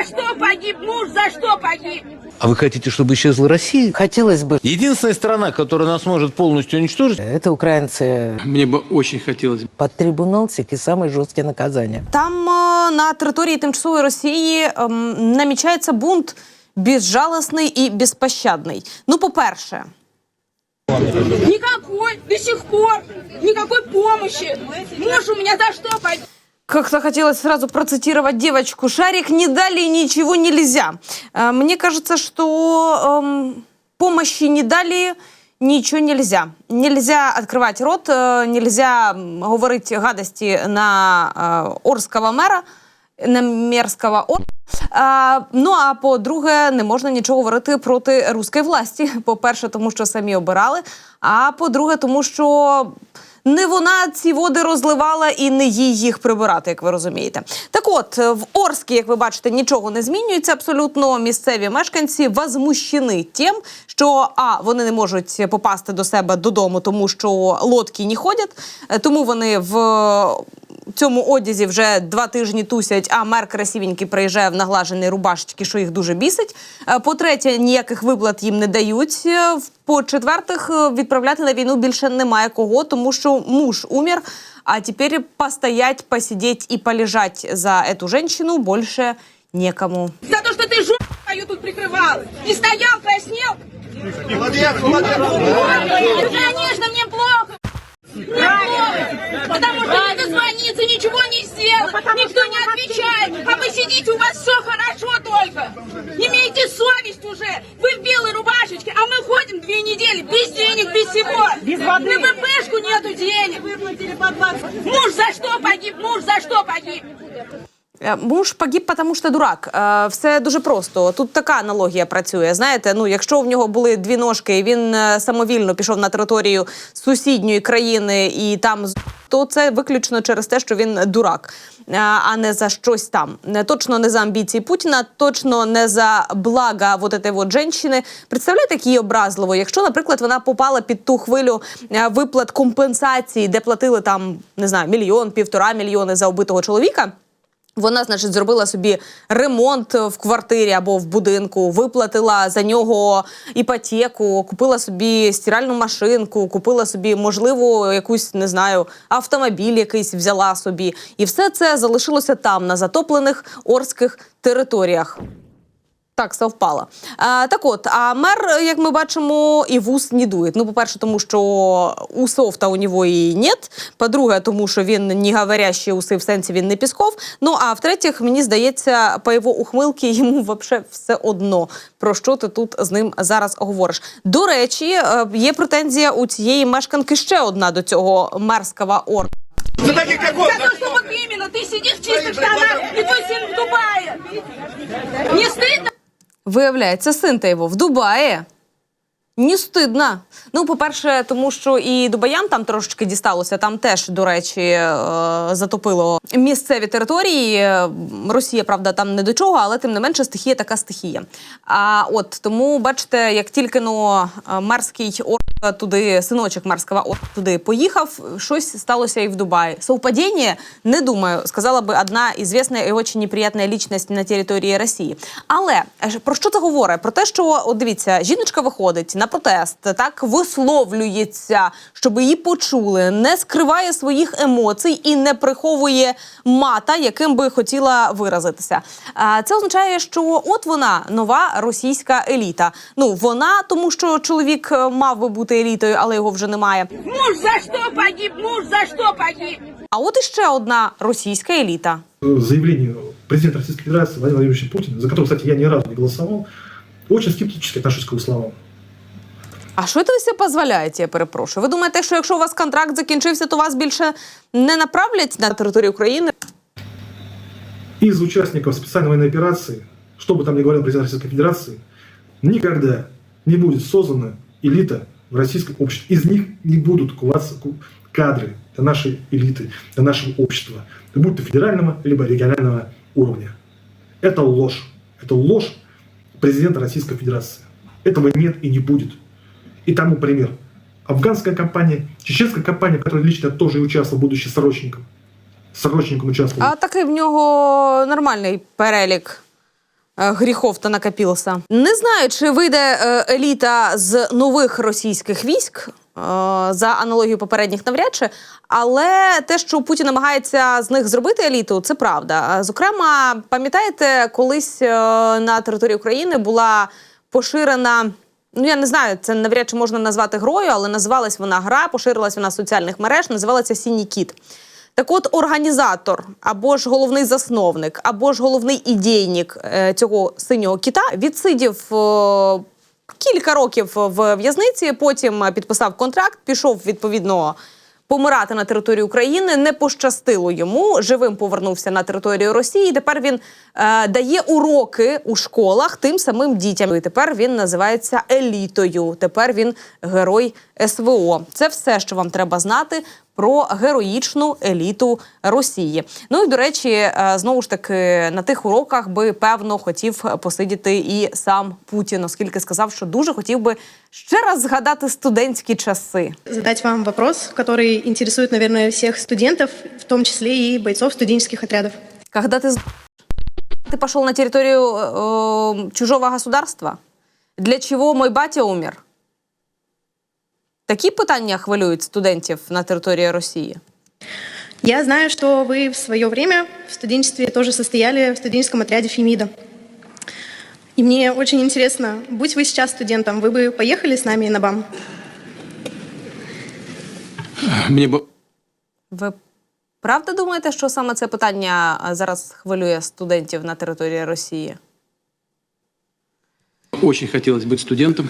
за что погиб? Муж за что погиб? А вы хотите, чтобы исчезла Россия? Хотелось бы. Единственная страна, которая нас может полностью уничтожить, Это украинцы Мне бы очень хотелось. под трибунал всякие самые жесткие наказания. Там е, на території тимчасової Росії ем, намічається бунт безжалостний і безпощадний. Ну, по-перше, Никакой, до сих пор, никакой помощи. Муж у меня за что погиб? как-то хотелось сразу процитировать девочку. Шарик не дали, ничего нельзя. Э, Мне кажется, что эм, помощи не дали, ничего нельзя. Нельзя открывать рот, э, нельзя м, говорить гадости на э, Орского мера, на мерзкого Ор. А, ну а по-друге, не можна нічого говорити проти руської власті. По-перше, тому що самі обирали. А по-друге, тому що не вона ці води розливала і не їй їх прибирати, як ви розумієте. Так от, в Орскі, як ви бачите, нічого не змінюється абсолютно. Місцеві мешканці возмущені тим, що а вони не можуть попасти до себе додому, тому що лодки не ходять, е, тому вони в цьому одязі вже два тижні тусять, а мер красивенький приїжджає в наглаженій рубашечки, що їх дуже бісить. Е, По-третє, ніяких виплат їм не дають. Е, в- По-четвертих, е, відправляти на війну більше немає кого, тому що муж умер, а тепер постоять, посидеть і полежать за эту женщину більше некому. За то, что ты жопу мою тут прикрывал. И стоял, краснел. Конечно, мне плохо. Мне плохо. Потому что не дозвониться, ничего не сделал. Никто не отвечает. А вы сидите, у вас все хорошо только. Имейте совесть уже. Вы в белой рубашечке, а мы ходим две недели без денег, без всего. Без воды. На ВПшку нету денег. Муж за что погиб? Муж за что погиб? Е, Муж погиб, тому що дурак. Е, Все дуже просто. Тут така аналогія працює. Знаєте, ну якщо в нього були дві ножки, і він е, самовільно пішов на територію сусідньої країни і там то це виключно через те, що він дурак, а не за щось там. Точно не за амбіції Путіна, точно не за блага вот этой вот женщини. Представляєте, як їй образливо, якщо, наприклад, вона попала під ту хвилю виплат компенсації, де платили там не знаю мільйон, півтора мільйони за убитого чоловіка. Вона, значить, зробила собі ремонт в квартирі або в будинку, виплатила за нього іпотеку, купила собі стиральну машинку, купила собі, можливо, якусь не знаю, автомобіль якийсь взяла собі. І все це залишилося там, на затоплених орських територіях. Так, совпало. А, так от, а мер, як ми бачимо, і вус не дує. Ну, по-перше, тому що усов-то у нього і нет. По-друге, тому що він не говорящий уси, в сенсі він не Пісков. Ну, а в-третіх, мені здається, по його ухмилки йому вообще все одно, про що ти тут з ним зараз говориш. До речі, е, є претензія у цієї мешканки ще одна до цього мерзкого орка. За то, что вот именно ты сидишь в чистых штанах, и твой сын в Дубае. Не стыдно? Виявляється, син та його в Дубаї. Не стидно. Ну, по-перше, тому що і Дубаям там трошечки дісталося. Там теж, до речі, е, затопило місцеві території. Росія, правда, там не до чого, але тим не менше стихія така стихія. А от тому, бачите, як тільки но е, мерський орк туди, синочок мерського орка туди поїхав, щось сталося і в Дубаї. Совпадіння? Не думаю, сказала би одна ізвісна і дуже неприємна лічність на території Росії. Але е, про що це говорить? Про те, що от дивіться, жіночка виходить на протест, так висловлюється, щоб її почули, не скриває своїх емоцій і не приховує мата, яким би хотіла виразитися. А це означає, що от вона нова російська еліта. Ну вона, тому що чоловік е, мав би бути елітою, але його вже немає. Муж за что погиб? Муж за что погиб? А от іще одна російська еліта. заявлению президента Российской Федерации Владимира Владимировича Путина, за которого, кстати, я ни разу не голосовал, очень скептически отношусь к его словам. А що це ви себе дозволяєте, я перепрошую? Ви думаєте, що якщо у вас контракт закінчився, то вас більше не направлять на територію України? Из участников специальной военной операции, что бы там ни говорил президент Российской Федерации, никогда не будет создана элита в российском обществе. Из них не будут куваться ку- кадры для нашей элиты, для нашего общества, будь то федерального либо регионального уровня. Это ложь. Это ложь президента Российской Федерации. Этого нет и не будет. И тому пример. Афганская компания, чеченская компания, в которой лично тоже участвовал, будучи срочником. Срочником участвовал. А такий в нього нормальний перелік Е, Гріхов-то накопився. Не знаю, чи вийде еліта з нових російських військ е, за аналогією попередніх навряд чи. Але те, що Путін намагається з них зробити еліту, це правда. Зокрема, пам'ятаєте, колись е, на території України була поширена. Ну, я не знаю, це навряд чи можна назвати грою, але називалась вона гра, поширилась вона в соціальних мереж, називалася Сіній кіт. Так от організатор, або ж головний засновник, або ж головний ідейник е, цього синього кіта відсидів е, кілька років в в'язниці, потім підписав контракт, пішов відповідно помирати на території України. Не пощастило йому. Живим повернувся на територію Росії. І Тепер він е, дає уроки у школах тим самим дітям. І тепер він називається елітою. Тепер він герой СВО. Це все, що вам треба знати про героїчну еліту Росії. Ну і до речі, е, знову ж таки на тих уроках би певно хотів посидіти і сам Путін, оскільки сказав, що дуже хотів би ще раз згадати студентські часи. задать вам вопрос, который интересует, наверное, всех студентов, в том числе и бойцов студенческих отрядов. Когда ты, с- ты пошел на территорию э, чужого государства? Для чего мой батя умер? Такі питання хвилюють студентів на території Росії. Я знаю, что вы в свое время в студенчестве тоже состояли в студенческом отряде Фемида. И мне очень интересно, будь вы сейчас студентом, вы бы поехали с нами на БАМ? Мне бы Ви правда думаєте, що саме це питання а, зараз хвилює студентів на території Росії? очень хотелось быть студентом.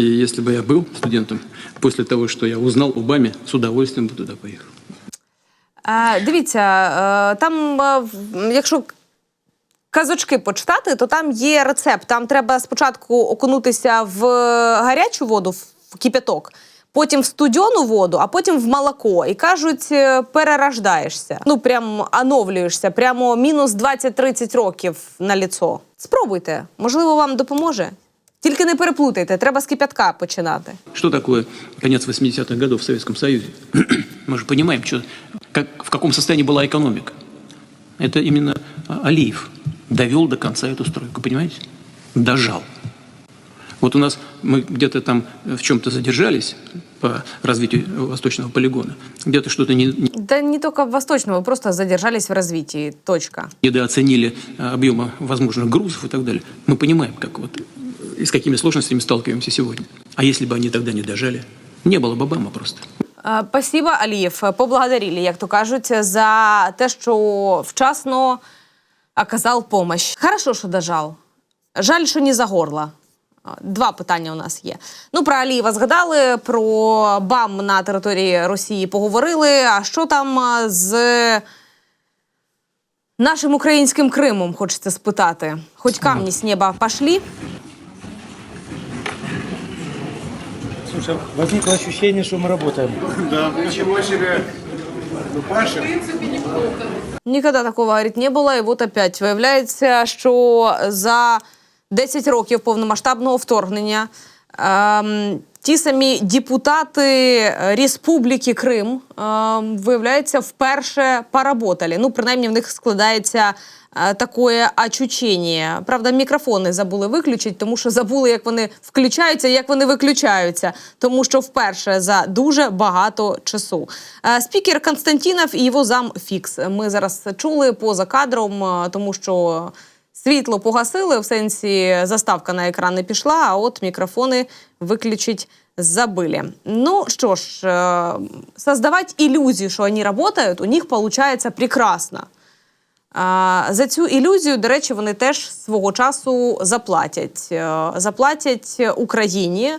И если бы я был студентом, после того, что я узнал об Обаме, с удовольствием бы туда поехал. Е, дивіться, е, там, е, в- якщо казочки почитати, то там є рецепт. Там треба спочатку окунутися в гарячу воду, в кипяток, потім в студену воду, а потім в молоко. І кажуть, е, перерождаєшся. Ну, прям оновлюєшся, прямо мінус 20-30 років на ліцо. Спробуйте, можливо, вам допоможе. Тільки не переплутайте, треба з кипятка починати. Что такое конец 80-х годов в Советском Союзе? Мы же понимаем, что, как, в каком состоянии была экономика. Это именно а, Алиев довел до конца эту стройку, понимаете? Дожал. Вот у нас мы где-то там в чем-то задержались по развитию восточного полигона. Где-то что-то не, Да не только в Восточном, вы просто задержались в развитии. Точка. недооценили а, объема возможных грузов и так далее. Мы понимаем, как вот, и с какими сложностями сталкиваемся сегодня. А если бы они тогда не дожали, не было бы Обама просто. Е, Спасибо, Алієв. Поблагодарили, як то кажуть, за те, що вчасно оказав помощь. Хорошо, що дожав. Жаль, що не за горло. Е, Два питання у нас є. Ну, про Алієва згадали, про БАМ на території Росії поговорили. А що там е, з нашим українським Кримом, хочеться спитати? Хоч камні з неба пошли? Слушай, возникло ощущение, что мы работаем. Ніколи такого говорит, не було. І от опять виявляється, що за 10 років повномасштабного вторгнення ем, ті самі депутати Республіки Крим ем, виявляється вперше поработали. Ну, принаймні, в них складається е, таке очучення. Правда, мікрофони забули виключити, тому що забули, як вони включаються, як вони виключаються. Тому що вперше за дуже багато часу. Е, Спікер Константінов і його зам Фікс. Ми зараз чули поза кадром, е, тому що. Світло погасили, в сенсі заставка на екран не пішла, а от мікрофони виключить забыли. Ну що ж, е, создавать иллюзию, що вони работают, у них получается прекрасно. За цю ілюзію, до речі, вони теж свого часу заплатять. Е, Заплатять Україні,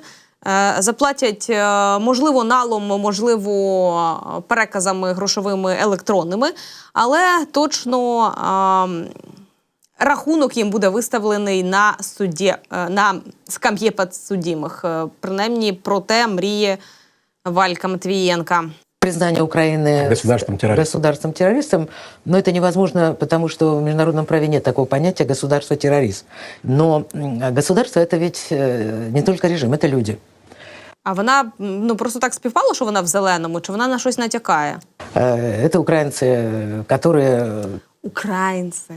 е, заплатять, е, можливо, налом, можливо, переказами грошовими електронними, але точно ам, рахунок їм буде виставлений на суді е, на скам'є підсудимих. Е, Принаймні про те мріє Валька Матвієнка. Признание Украины Государством-террористом. государством-террористом, но это невозможно, потому что в международном праве нет такого понятия государство-террорист. Но м, государство это ведь э, не только режим, это люди. А вона м, ну просто так співпало, що вона в зеленому, чи вона на щось натякає? Э, Это украинцы, которые Українці.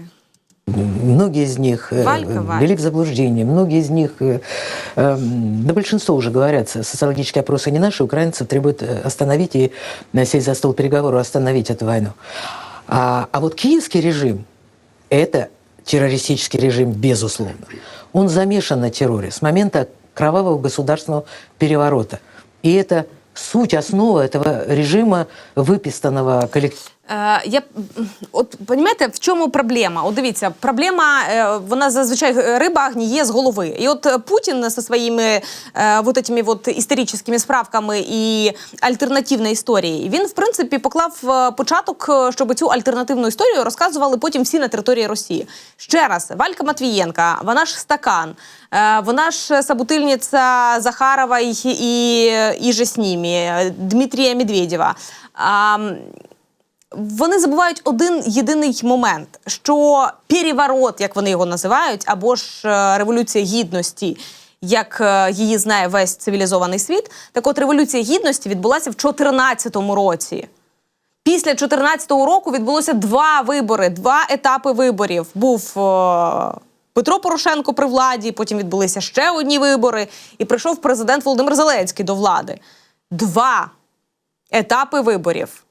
Многие из них э, Валька, ввели в заблуждение, многие из них, э, э, да большинство уже говорят, социологические опросы не наши, украинцев требуют э, остановить и сесть за стол переговоров, остановить эту войну. А, а вот киевский режим – это террористический режим, безусловно. Он замешан на терроре с момента кровавого государственного переворота. И это суть, основа этого режима, выпистанного коллективом. Е, я от понімаєте, в чому проблема? От дивіться, проблема е, вона зазвичай е, риба гніє з голови. І от Путін зі своїми е, этими вот історичними справками і альтернативної історії, він в принципі поклав початок, щоб цю альтернативну історію розказували потім всі на території Росії. Ще раз, Валька Матвієнка, вона ж стакан, вона ж собутильниця Захарова і, і, і же з ними, Дмитрія Медведєва. А, вони забувають один єдиний момент, що переворот, як вони його називають, або ж е, революція гідності, як е, її знає весь цивілізований світ. Так от революція гідності відбулася в 2014 році. Після 2014 року відбулося два вибори, два етапи виборів. Був е, Петро Порошенко при владі, потім відбулися ще одні вибори, і прийшов президент Володимир Зеленський до влади. Два етапи виборів.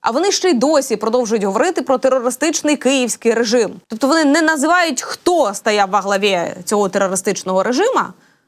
А вони ще й досі продовжують говорити про терористичний київський режим. Тобто вони не називають, хто стояв во главі цього терористичного режиму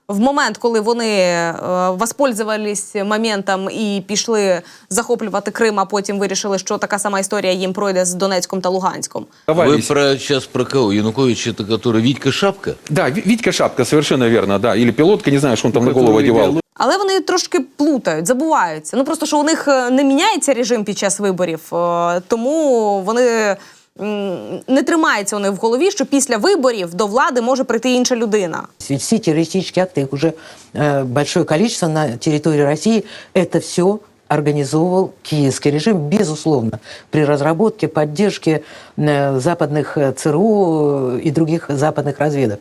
в момент, коли вони е, воспользувались моментом і пішли захоплювати Крим, а потім вирішили, що така сама історія їм пройде з Донецьком та Луганськом. Вы Давались. про, сейчас про кого? Янукович, это который Витька Шапка? Да, Ви- Витька Шапка, совершенно верно, да. Или пилотка, не знаю, что он там на голову одевал. Але вони трошки плутають, забуваються. Ну просто що у них е, не міняється режим під час виборів, е, тому вони м, не тримаються вони в голові, що після виборів до влади може прийти інша людина. Ведь все террористические акты, их уже э, большое количество на территории России, это все организовывал киевский режим, безусловно, при разработке, поддержке э, западных э, ЦРУ и других западных разведок.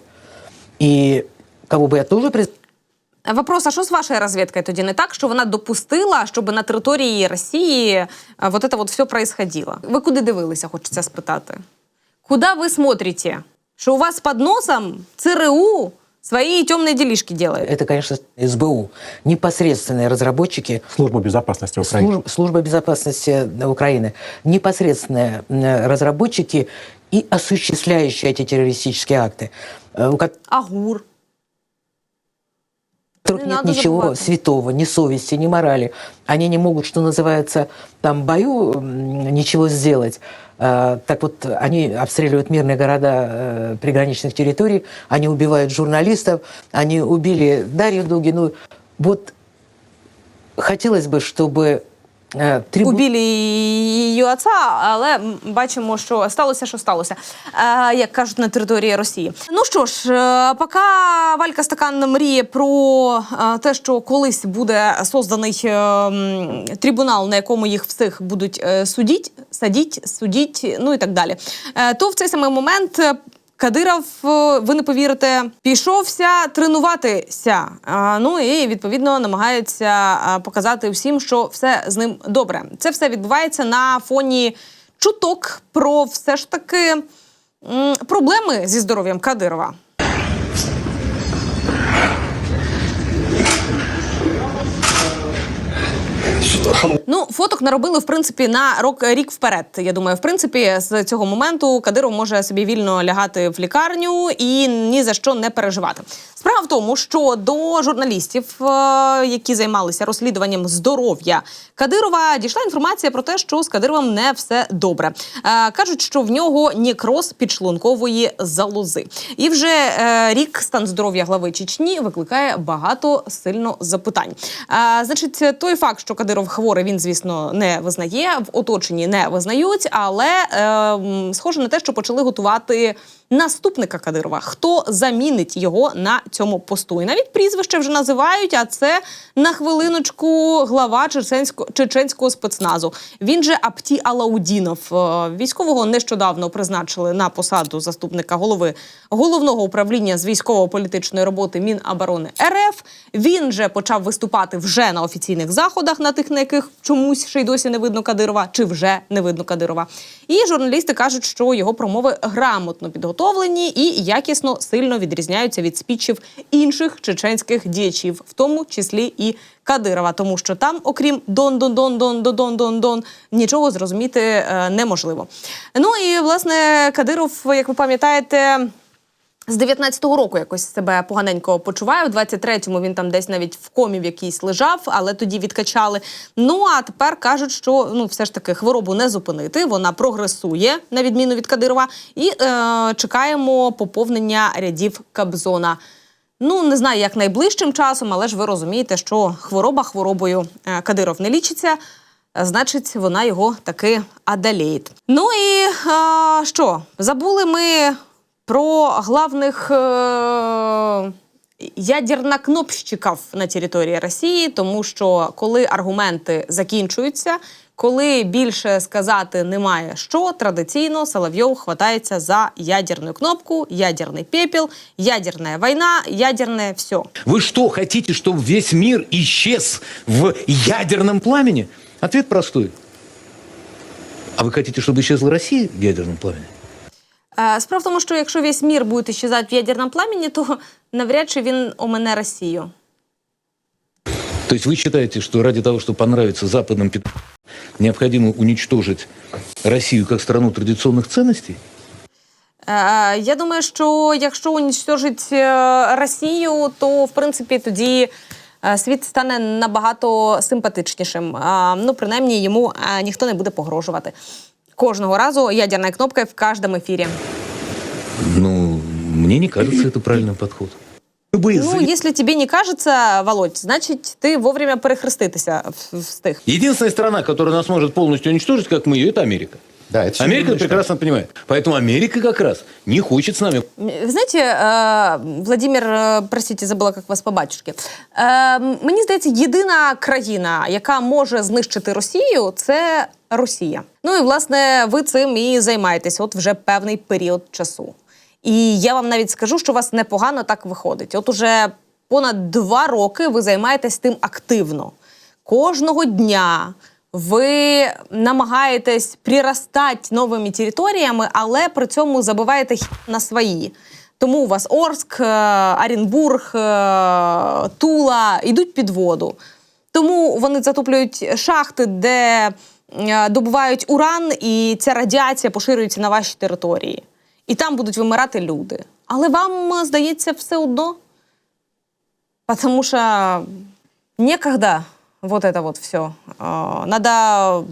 И кого бы я тоже приз- Вопрос: а що з вашою розвідкою тоді не так, що вона допустила, щоб на території Росії е, вот это вот все происходило? Ви куди дивилися, хочеться спитати? Куди ви смотрите? Що у вас під носом ЦРУ свої темні ділішки делает? Это, конечно, СБУ, непосредственные разработчики Служба безопасности Украины. Служб- Служба безопасности Украины, непосредственные м, разработчики и осуществляющие эти террористические акты, э, у ко- Агур. Которых Не нет ничего забывать. святого, ни совести, ни морали. Они не могут, что называется, там бою ничего сделать. Э, Так вот, они обстреливают мирные города э, приграничных территорий, они убивают журналистов, они убили Дарью Дугину. Вот хотелось бы, чтобы трибу- Убили її отца, але бачимо, що сталося, що сталося, е, як кажуть на території Росії. Ну що ж, е, поки Валька Стакан мріє про е, те, що колись буде созданий е, трибунал, на якому їх всіх будуть е, судіть, садіть, судіть, ну і так далі. Е, то в цей самий момент. Кадиров, е, ви не повірите, пішовся тренуватися. Ну і відповідно намагається показати всім, що все з ним добре. Це все відбувається на фоні чуток про все ж таки проблеми зі здоров'ям Кадирова. Ну, фоток наробили в принципі на рок рік вперед. Я думаю, в принципі, з цього моменту Кадиров може собі вільно лягати в лікарню і ні за що не переживати. Справа в тому, що до журналістів, е, які займалися розслідуванням здоров'я Кадирова, дійшла інформація про те, що з Кадировим не все добре. Е, Кажуть, що в нього нікроз підшлункової залози. І вже е, рік стан здоров'я глави Чечні викликає багато сильно запитань. Значить, той факт, що Кадиров хворий, він звісно не визнає, в оточенні не визнають, але е, схоже на те, що почали готувати наступника Кадирова. Хто замінить його на цьому посту? І навіть прізвище вже називають. А це на хвилиночку глава чеченського чеченського спецназу. Він же Апті Алаудінов. Е, Військового нещодавно призначили на посаду заступника голови головного управління з військово-політичної роботи Міноборони РФ. Він же почав виступати вже на офіційних заходах на тих на яких чомусь ще й досі не видно Кадирова, чи вже не видно Кадирова. І журналісти кажуть, що його промови грамотно підготовлені і якісно сильно відрізняються від спічів інших чеченських діячів, в тому числі і Кадирова, тому що там, окрім дон дон дон дон дон дон дон дон нічого зрозуміти е, неможливо. Ну і власне Кадиров, як ви пам'ятаєте. З 19-го року якось себе поганенько почуває. В 23-му він там десь навіть в комі в якійсь лежав, але тоді відкачали. Ну а тепер кажуть, що ну все ж таки хворобу не зупинити. Вона прогресує на відміну від Кадирова, і е, чекаємо поповнення рядів Кабзона. Ну не знаю, як найближчим часом, але ж ви розумієте, що хвороба хворобою е, Кадиров не лічиться. е, Значить, вона його таки одолеє. Ну і е, що? Забули ми про главних е, ядернокнопщиків на території Росії, тому що коли аргументи закінчуються, коли більше сказати немає що, традиційно Соловйов хватається за ядерну кнопку, ядерний пепел, ядерна війна, ядерне все. Вы что, хотите, чтобы весь мир исчез в ядерном пламени? Ответ простой. А вы хотите, чтобы исчезла Россия в ядерном пламени? Е, Справа в тому, що якщо весь мір буде исчезати в ядерному пламені, то навряд чи він омене Росію. То есть вы считаете, что ради того, чтобы понравиться западным пи***, необходимо уничтожить Россию как страну традиционных ценностей? Е, Я думаю, що якщо унічтожить е, Росію, то в принципі тоді е, світ стане набагато симпатичнішим. А, Ну, принаймні, йому е, ніхто не буде погрожувати. Кожного разу ядерна кнопка в кожному ефірі. Ну, мне не кажется это правильным подход. Любые Ну, заяв- якщо тобі не кажеться, Володь, значить ти вовремя перехреститися в- встиг. Единственная страна, которая нас может полностью уничтожить, как мы ее, это Америка. Да, это Америка прекрасно понимает. Поэтому Америка как раз не хочет с нами Вы знаете, э, Владимир, э, простите, забула, як вас по батюшки. Е, мені здається, єдина країна, яка може знищити Росію, це Росія. Ну і власне ви цим і займаєтесь от вже певний період часу. І я вам навіть скажу, що у вас непогано так виходить. От уже понад два роки ви займаєтесь тим активно. Кожного дня ви намагаєтесь приростати новими територіями, але при цьому забиваєте на свої. Тому у вас Орск, е, Оренбург, е, Тула йдуть під воду. Тому вони затоплюють шахти, де е, добувають уран, і ця радіація поширюється на ваші території. І там будуть вимирати люди. Але вам здається все одно. Потому что некогда вот это вот все. Надо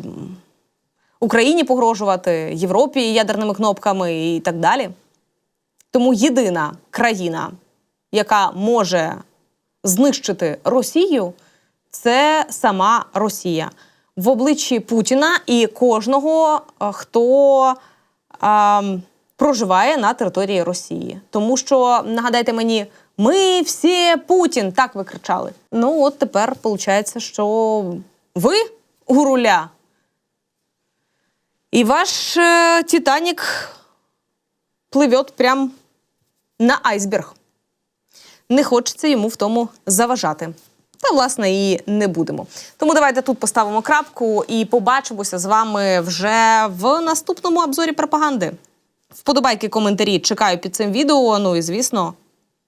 Україні погрожувати, Європі ядерними кнопками і так далі. Тому єдина країна, яка може знищити Росію, це сама Росія в обличчі Путіна і кожного, хто а, проживає на території Росії. Тому що нагадайте мені, ми всі Путін, так ви кричали. Ну от тепер виходить, що ви у руля. І ваш е, Титанік пливе прям на айсберг. Не хочеться йому в тому заважати. Та, власне, і не будемо. Тому давайте тут поставимо крапку і побачимося з вами вже в наступному обзорі пропаганди. Вподобайки, коментарі чекаю під цим відео. Ну і звісно,